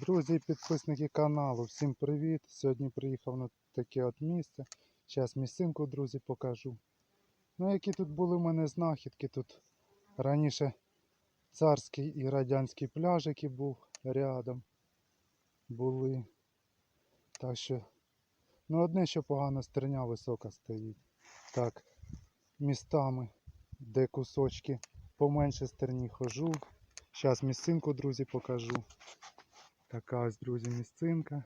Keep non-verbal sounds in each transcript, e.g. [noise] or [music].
Друзі і підписники каналу, всім привіт! Сьогодні приїхав на таке от місце. Зараз місцинку, друзі, покажу. Ну, які тут були в мене знахідки. Тут раніше царський і радянський пляж, який був рядом. Були. Так що, ну одне, що погано стерня висока стоїть. Так, містами, де кусочки поменше стерні хожу. Зараз місцинку, друзі, покажу. Така ось, друзі, місцинка.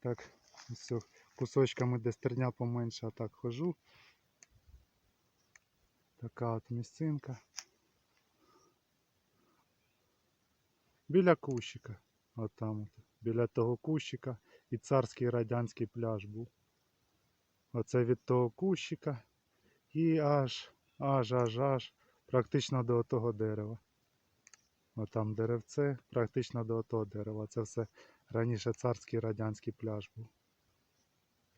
Так, все, кусочками, де стерня поменше, а так хожу. Така от місцинка. Біля кущика. От там, от, біля того кущика і царський радянський пляж був. Оце від того кущика і аж, аж, аж, аж, практично до того дерева. Отам деревце, практично до того дерева. Це все раніше царський радянський пляж був.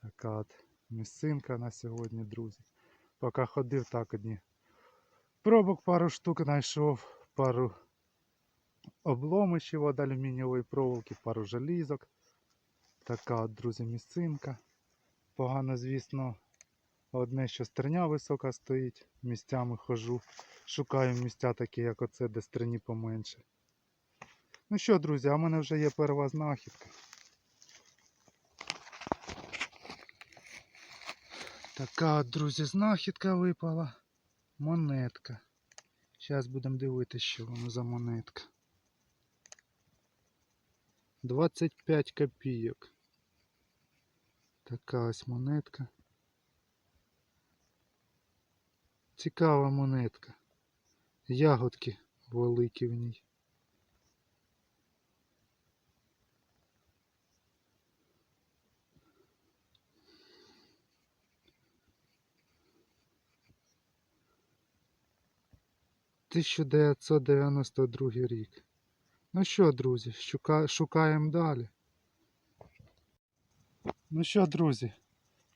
Така от місцинка на сьогодні, друзі. Поки ходив так одні. Пробок пару штук знайшов, пару обломичів від алюмінієвої проволоки, пару желізок. Така от, друзі, місцинка. Погано, звісно, одне, що стерня висока стоїть, місцями хожу. Шукаю місця такі, як оце, де стерні поменше. Ну що, друзі, а в мене вже є перша знахідка. Така, друзі, знахідка випала. Монетка. Зараз будемо дивитися, що воно за монетка. 25 копійок. Така ось монетка. Цікава монетка. Ягодки великі в ній. Тисяча дев'ятсот дев'яносто другий рік. Ну що, друзі, шука... шукаємо далі. Ну що, друзі,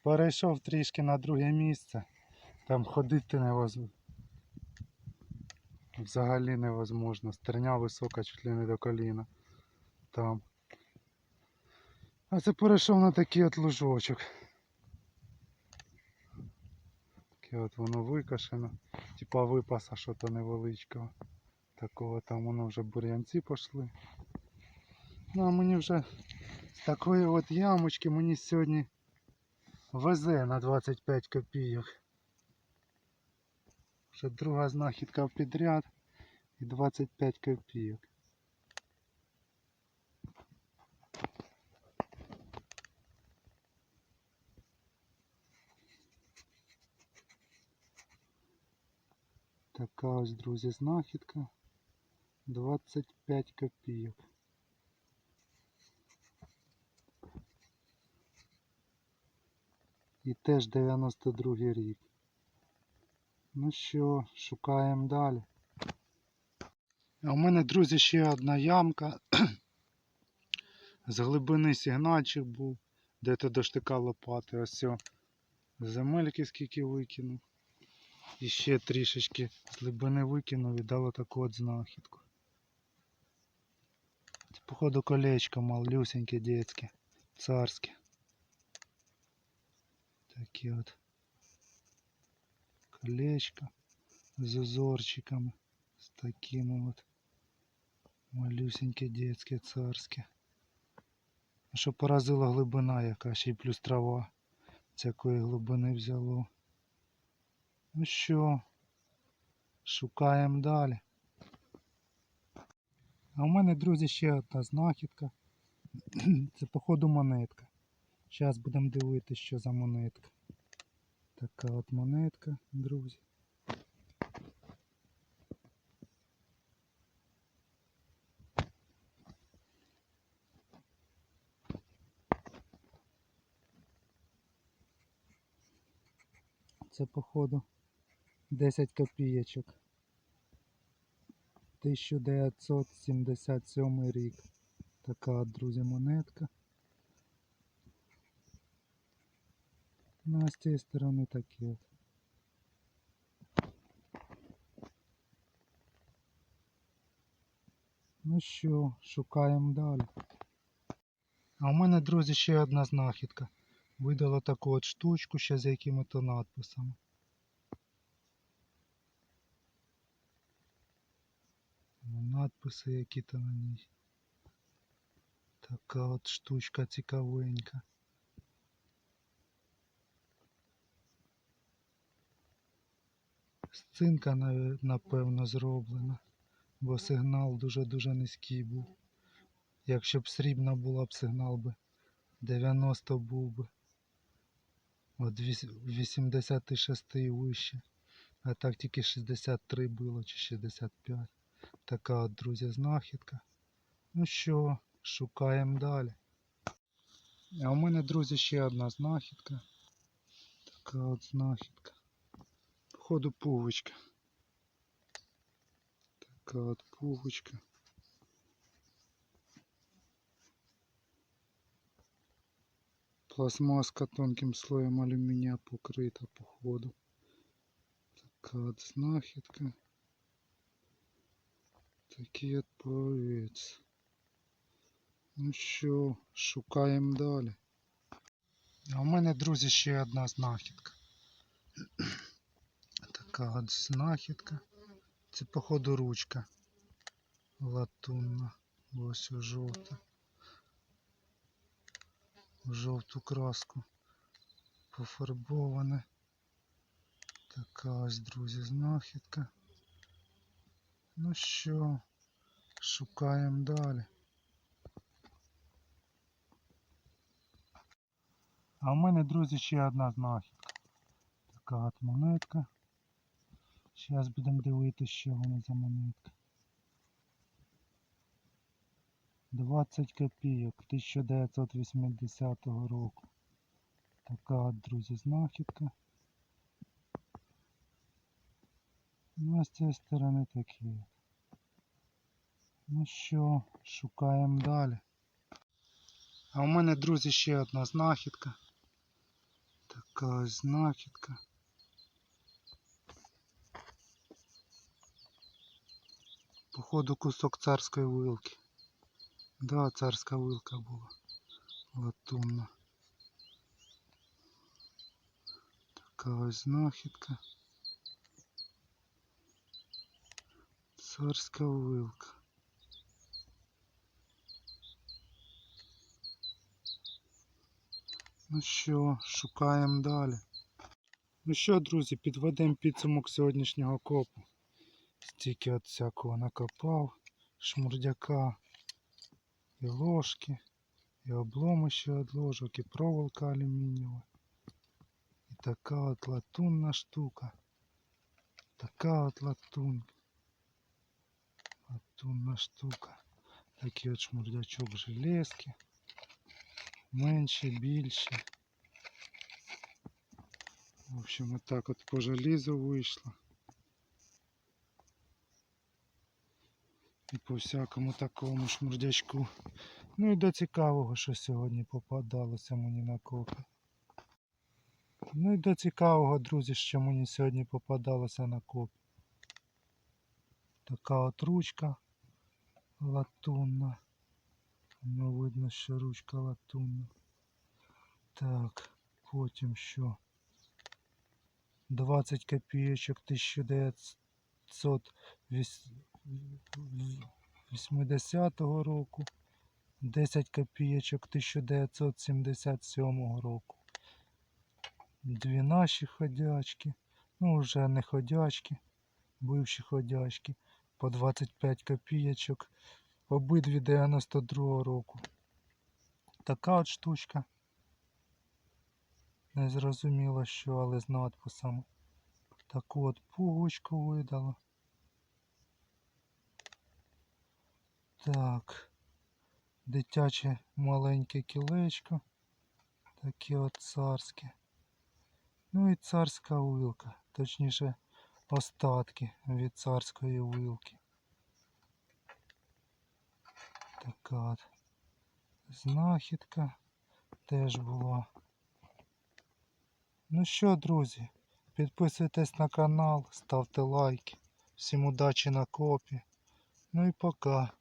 перейшов трішки на друге місце. Там ходити невозможно. Взагалі невозможно. Стерня висока, чуть ли не до коліна. Там. А це перейшов на такий от лужочок. Таке от воно викашено. Типа випаса що-то невеличкого. Такого там воно вже бур'янці пішли. Ну а мені вже з такої от ямочки мені сьогодні везе на 25 копійок. Вже друга знахідка в підряд і 25 копійок. Така ось, друзі, знахідка. 25 копійок. І теж 92 рік. Ну що, шукаємо далі. А у мене, друзі, ще одна ямка. [clears throat] З глибини сигнальчик був, де то до штика лопати. Ось все. Земельки скільки викинув. І ще трішечки з глибини викинув і дало таку от знахідку. Це, походу, колечко малюсеньке, детське, царське. Такі от колечко з узорчиками, з такими от малюсеньке, детське, царське. А що поразила глибина яка, ще й плюс трава. З якої глибини взяло. Ну що, шукаємо далі. А у мене, друзі, ще одна знахідка. [clears throat] Це походу монетка. Зараз будемо дивитися, що за монетка. Така от монетка, друзі. Це походу 10 копійочок. 1977 рік. Така от, друзі, монетка. Ну а з цієї сторони такі от. Ну що, шукаємо далі. А у мене, друзі, ще одна знахідка. Видала таку от штучку ще з якими-то надписами. Ну, Надписи які-то на ній. Така от штучка цікавенька. З цинка, напевно, зроблена, бо сигнал дуже-дуже низький був. Якщо б срібна була б сигнал би 90 був би. От 86 і вище. А так тільки 63 було чи 65. Така от, друзі, знахідка. Ну що, шукаємо далі. А у мене, друзі, ще одна знахідка. Така от знахідка. Походу пуговичка. Така от пуговичка. Пластмаска тонким слоєм алюмінія покрита походу. Така от знахідка. Такий от повець. Ну що, шукаємо далі. А у мене, друзі, ще одна знахідка. Така от знахідка. Це, походу, ручка латунна. Ось у жовта. В жовту краску пофарбоване. Така ось, друзі, знахідка. Ну що, шукаємо далі. А у мене, друзі, ще одна знахідка. Така от монетка. Зараз будемо дивитися, що вона за монетка. 20 копійок 1980 року. Така друзі, знахідка. Ну, а з цієї сторони такі. Ну що, шукаємо далі. А у мене, друзі, ще одна знахідка. Така ось знахідка. Походу кусок царської вилки. Да, царська вилка була. Латунна. Така ось знахідка. Царська вилка. Ну що, шукаємо далі. Ну що, друзі, підведемо підсумок сьогоднішнього копу. Стільки от всякого накопав, шмурдяка, і ложки, і обломище від ложок, і проволока алюмінієва. І така от латунна штука. Така от латунь. Латунна штука. Такий от шмурдячок железки. Менші, більші. В общем, отак от по желізу вийшло. І по всякому такому шмурдячку. Ну і до цікавого, що сьогодні попадалося мені на копи. Ну і до цікавого, друзі, що мені сьогодні попадалося на копі. Така от ручка латунна. Ну, видно, що ручка латунна. Так, потім що? 20 копійочок 1980 року. 10 копійочок 1977 року. Дві наші ходячки. Ну, вже не ходячки, бивші ходячки. По 25 копійочок. Обидві 92 року. Така от штучка. Не зрозуміло що, але з надписами. Таку от пуговичку видала. Так. Дитяче маленьке кілечко. Таке от царське. Ну і царська вилка. Точніше, остатки від царської вилки. Така от знахідка теж була. Ну що, друзі, підписуйтесь на канал, ставте лайки. Всім удачі на копі. Ну і пока.